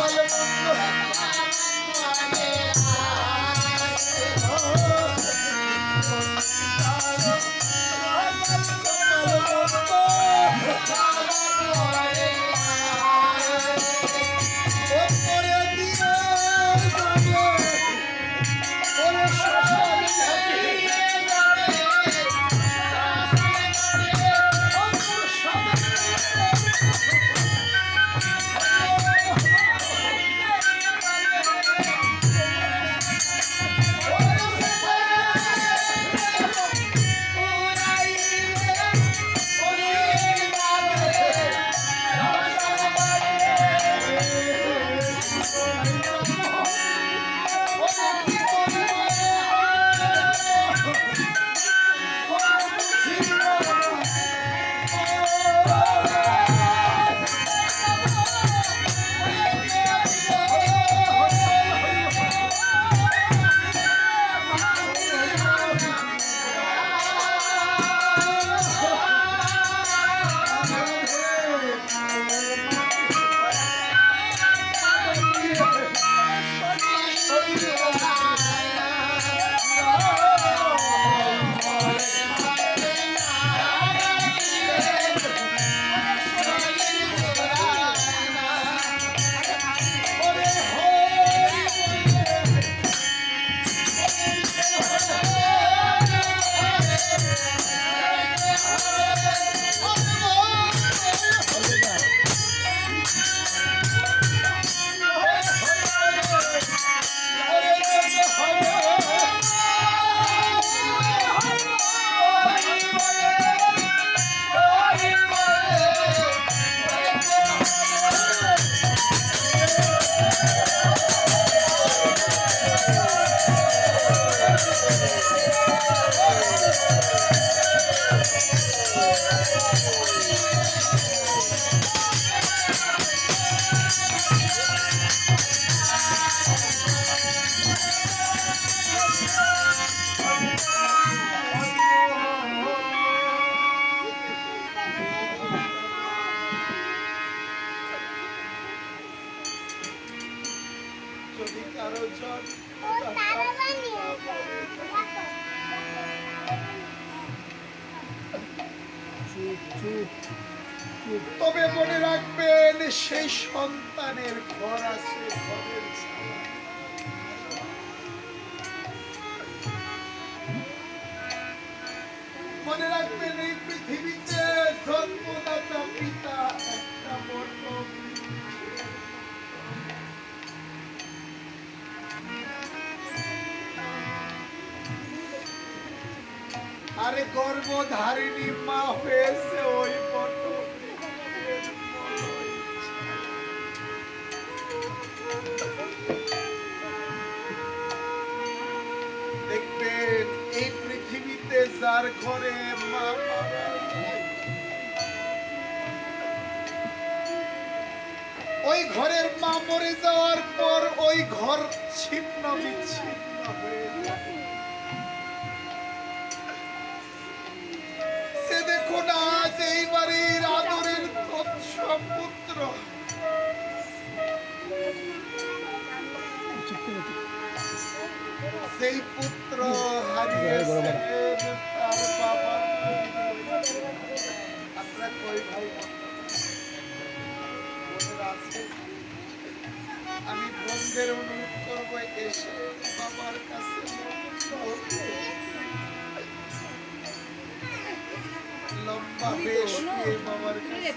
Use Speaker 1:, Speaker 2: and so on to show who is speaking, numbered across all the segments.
Speaker 1: Hallelujah. Thank you. তবে মনে রাখবেন সেই সন্তানের ঘর আছে মনে রাখবেন এই পৃথিবীতে জন্মদাতা পিতা একটা বড় আরে গর্ভধারিণী মা হয়েছে ওই ওই ঘরের মা মরে যাওয়ার পর ওই ঘর ছিন্ন বিচ্ছিন্ন সে দেখুন আজ এই বাড়ির আদরের পুত্র। সেই পুত্র হারিয়েছেন বোনদের অনুরোধ করব এসে বাবার কাছে লম্বা বেশ বাবার কাছে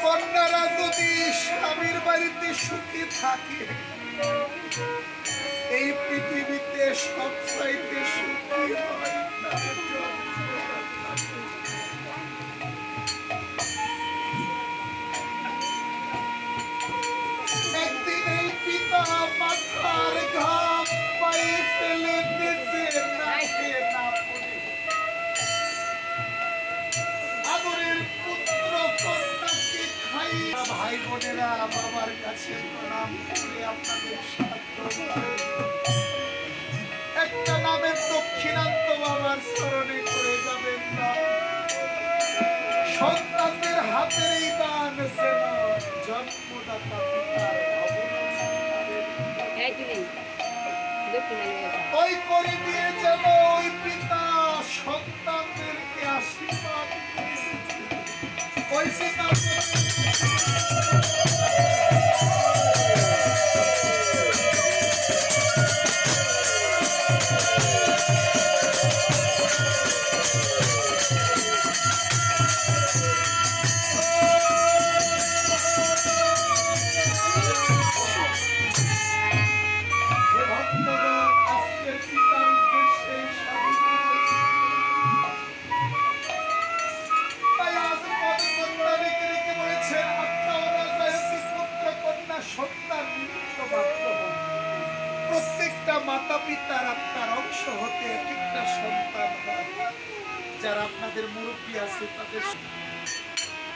Speaker 1: কন্যারা যদি স্বামীর বাড়িতে সুখী থাকে এই পৃথিবীতে সব চাইতে সুখী হয় একদিন এই পায়ে ফেলে বেঁচে নাচে না পড়ে। আদরের পুত্র কন্যাকে খাই ভাই বোনেরা কাছে প্রণাম করে আপনাদের একটা নামের দক্ষিণান্ত বাবার স্মরণে করে যাবেন না। সন্তানদের হাতের এই দান জন্মদাতা। ওই করে দিয়ে যেন ওই পিতা সন্তানদেরকে আশীর্বাদ ওই পিতা প্রত্যেকটা মাতা পিতার আত্মার অংশ হতে এক একটা সন্তান হয়। যারা আপনাদের মুরব্বী আছে, তাদের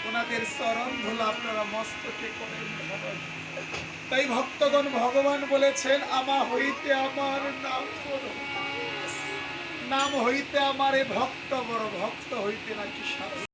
Speaker 1: ওনাদের চরণ ধুলো আপনারা মস্তকে করেন। তাই ভক্তগণ ভগবান বলেছেন, আমা হইতে আমার নাম নাম হইতে আমার ভক্ত বড়, ভক্ত হইতে নাকি সাধু